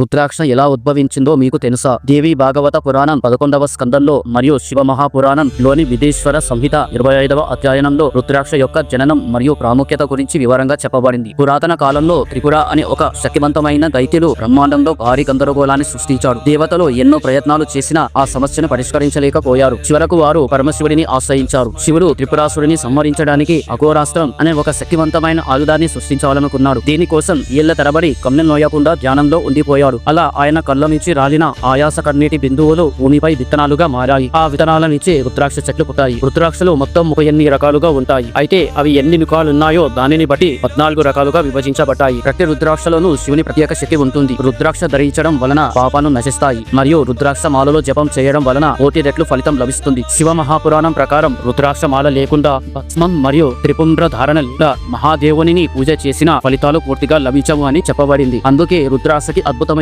రుద్రాక్ష ఎలా ఉద్భవించిందో మీకు తెలుసా? దేవి భాగవత పురాణం పదకొండవ స్కందంలో మరియు శివ మహాపురాణం లోని విధేశ్వర సంహిత ఇరవై ఐదవ అధ్యయనంలో రుద్రాక్ష యొక్క జననం మరియు ప్రాముఖ్యత గురించి వివరంగా చెప్పబడింది. పురాతన కాలంలో త్రిపుర అనే ఒక శక్తివంతమైన దైత్యులు బ్రహ్మాండంలో భారీ గందరగోళాన్ని సృష్టించాడు దేవతలు ఎన్నో ప్రయత్నాలు చేసినా ఆ సమస్యను పరిష్కరించలేకపోయారు. చివరకు వారు పరమశివుడిని ఆశ్రయించారు. శివుడు త్రిపురాసుడిని సంహరించడానికి అఘోరాస్త్రం అనే ఒక శక్తివంతమైన ఆయుధాన్ని సృష్టించాలనుకున్నాడు. దీనికోసం ఏళ్ళ తరబడి కమ్మెన్ నోయకుండా ధ్యానంలో ఉండిపోయాడు అలా ఆయన కళ్ళ నుంచి రాలిన ఆయాస కన్నీటి బిందువులు భూమిపై విత్తనాలుగా మారాయి. ఆ విత్తనాల నుంచి రుద్రాక్ష చెట్లు పుట్టాయి. రుద్రాక్షలు మొత్తం ముప్పై ఎన్ని రకాలుగా ఉంటాయి? అయితే అవి ఎన్ని ముఖాలు ఉన్నాయో దానిని బట్టి పద్నాలుగు రకాలుగా విభజించబడ్డాయి. ప్రతి రుద్రాక్షలోనూ శివుని ప్రత్యేక శక్తి ఉంటుంది. రుద్రాక్ష ధరించడం వలన పాపాలు నశిస్తాయి. మరియు రుద్రాక్ష మాలలో జపం చేయడం వలన కోటి రెట్లు ఫలితం లభిస్తుంది. శివ మహాపురాణం ప్రకారం రుద్రాక్ష మాల లేకుండా భస్మం మరియు త్రిపుండ్ర ధారణ మహాదేవుని పూజ చేసిన ఫలితాలు పూర్తిగా లభించవు అని చెప్పబడింది. అందుకే రుద్రాక్షకి అద్భుతం